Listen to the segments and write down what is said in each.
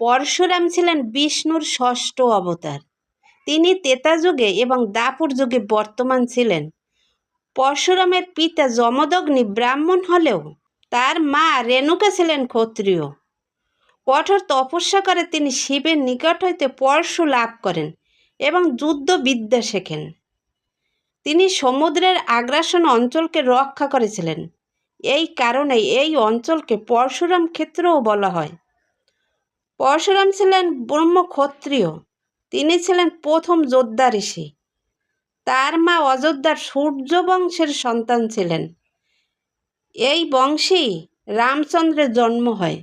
পরশুরাম ছিলেন বিষ্ণুর ষষ্ঠ অবতার। তিনি তেতা যুগে এবং দাপুর যুগে বর্তমান ছিলেন। পরশুরামের পিতা যমদগ্নি ব্রাহ্মণ হলেও তার মা রেণুকা ছিলেন ক্ষত্রিয়। কঠোর তপস্যা করে তিনি শিবের নিকট হইতে পরশু লাভ করেন এবং যুদ্ধবিদ্যা শেখেন। তিনি সমুদ্রের আগ্রাসন অঞ্চলকে রক্ষা করেছিলেন। এই কারণে এই অঞ্চলকে পরশুরাম ক্ষেত্রও বলা হয়। পরশুরাম ছিলেন ব্রহ্মক্ষত্রিয়। তিনি ছিলেন প্রথম যোদ্ধা ঋষি। তার মা অযোধ্যার সূর্য বংশের সন্তান ছিলেন। এই বংশেই রামচন্দ্রের জন্ম হয়।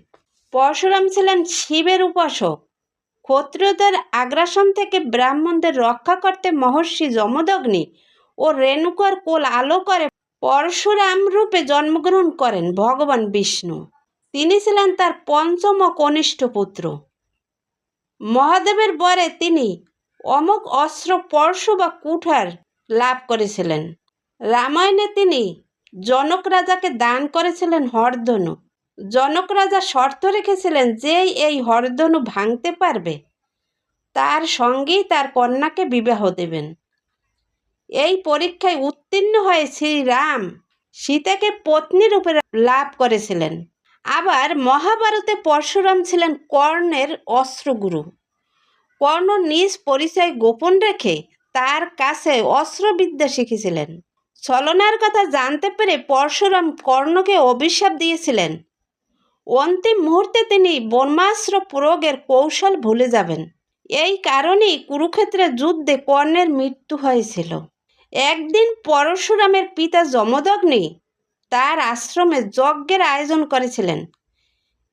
পরশুরাম ছিলেন শিবের উপাসক। ক্ষত্রিয়দের আগ্রাসন থেকে ব্রাহ্মণদের রক্ষা করতে মহর্ষি যমদগ্নি ও রেণুকার কোল আলো করে পরশুরাম রূপে জন্মগ্রহণ করেন ভগবান বিষ্ণু। তিনি ছিলেন তার পঞ্চম ও কনিষ্ঠ পুত্র। মহাদেবের বরে তিনি অমোঘ অস্ত্র, পরশু বা কুঠার লাভ করেছিলেন। রামায়ণে তিনি জনক রাজাকে দান করেছিলেন হরধনু। জনক রাজা শর্ত রেখেছিলেন যে এই হরধনু ভাঙতে পারবে, তার সঙ্গেই তার কন্যাকে বিবাহ দেবেন। এই পরীক্ষায় উত্তীর্ণ হয়ে শ্রীরাম সীতাকে পত্নী রূপে লাভ করেছিলেন। আবার মহাভারতে পরশুরাম ছিলেন কর্ণের অস্ত্রগুরু। কর্ণ নিজ পরিচয় গোপন রেখে তার কাছে অস্ত্রবিদ্যা শিখেছিলেন। ছলনার কথা জানতে পেরে পরশুরাম কর্ণকে অভিশাপ দিয়েছিলেন। অন্তিম মুহূর্তে তিনি ব্রহ্মাস্ত্র প্রয়োগের কৌশল ভুলে যাবেন। এই কারণেই কুরুক্ষেত্রের যুদ্ধে কর্ণের মৃত্যু হয়েছিল। একদিন পরশুরামের পিতা যমদগ্নি তার আশ্রমে যজ্ঞের আয়োজন করেছিলেন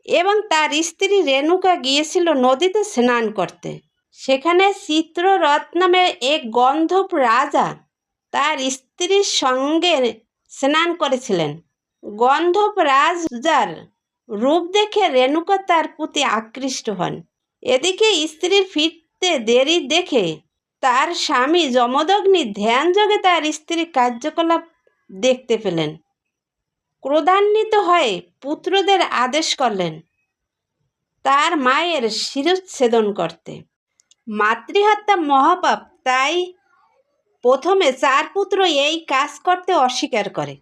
এবং তার স্ত্রী রেণুকা গিয়েছিল নদীতে স্নান করতে। সেখানে চিত্ররথ নামে এক গন্ধব রাজা তার স্ত্রীর সঙ্গে স্নান করেছিলেন। গন্ধব রাজার রূপ দেখে রেণুকা তার প্রতি আকৃষ্ট হন। এদিকে স্ত্রীর ফিরতে দেরি দেখে তার স্বামী যমদগ্নি ধ্যানযোগে তার স্ত্রীর কার্যকলাপ দেখতে পেলেন। ক্রোধান্বিত হয়ে পুত্রদের আদেশ করলেন তার মায়ের শিরচ্ছেদন করতে। মাতৃহত্যা মহাপাপ, তাই প্রথমে চার পুত্র এই কাজ করতে অস্বীকার করে।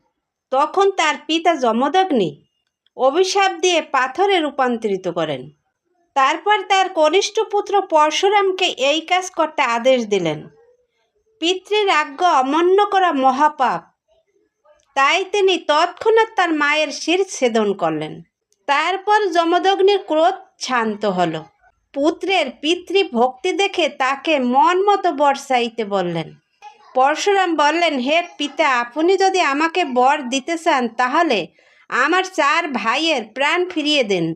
তখন তার পিতা যমদগ্নি অভিশাপ দিয়ে পাথরে রূপান্তরিত করেন। তারপর তার কনিষ্ঠ পুত্র পরশুরামকে এই কাজ করতে আদেশ দিলেন। পিতৃর আজ্ঞা অমান্য করা মহাপাপ তাই তিনি তৎক্ষণাৎ তার মায়ের শির ছেদন করলেন। তারপর যমদগ্নির ক্রোধ শান্ত হল। পুত্রের পিতৃ ভক্তি দেখে তাকে মন মতো বর বললেন, পরশুরাম বললেন, হে পিতা, আপনি যদি আমাকে বর দিতে চান, তাহলে আমার চার ভাইয়ের প্রাণ ফিরিয়ে দিন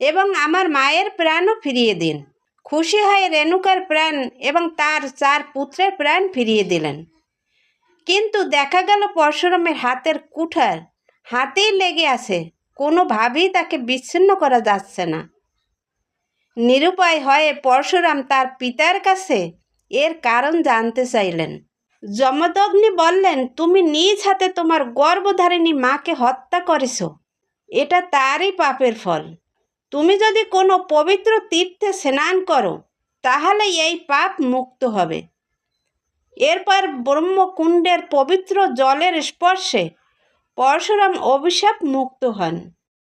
এবং আমার মায়ের প্রাণও ফিরিয়ে দিন। খুশি হয়ে রেণুকার প্রাণ এবং তার চার পুত্রের প্রাণ ফিরিয়ে দিলেন। কিন্তু দেখা গেল পরশুরামের হাতের কুঠার হাতেই লেগে আছে। কোনোভাবেই তাকে বিচ্ছিন্ন করা যাচ্ছে না। নিরুপায় হয়ে পরশুরাম তার পিতার কাছে এর কারণ জানতে চাইলেন। যমদগ্নি বললেন, তুমি নিজ হাতে তোমার গর্ভধারিণী মাকে হত্যা করেছ। এটা তারই পাপের ফল। তুমি যদি কোনো পবিত্র তীর্থে স্নান করো তাহলে এই পাপ মুক্ত হবে। এরপর ব্রহ্মকুণ্ডের পবিত্র জলের স্পর্শে পরশুরাম অভিশাপ মুক্ত হন।